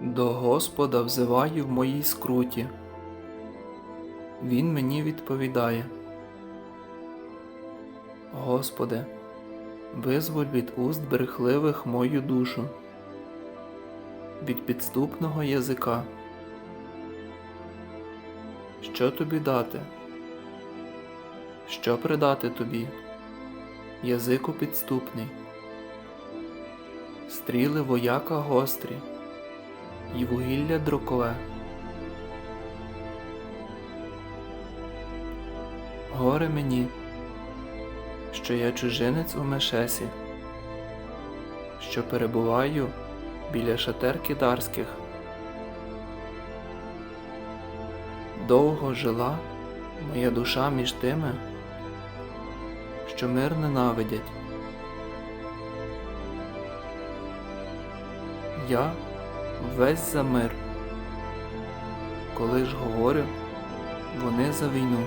До Господа взиваю в моїй скруті. Він мені відповідає. Господи, визволь від уст брехливих мою душу, від підступного язика. Що тобі дати? Що придати тобі? Язику підступний, стріли вояка гострі, і вугілля дрокове. Горе мені, що я чужинець у Мешесі, що перебуваю біля шатер кидарських. Довго жила моя душа між тими, що мир ненавидять. Я весь за мир, коли ж говорю, вони за війну.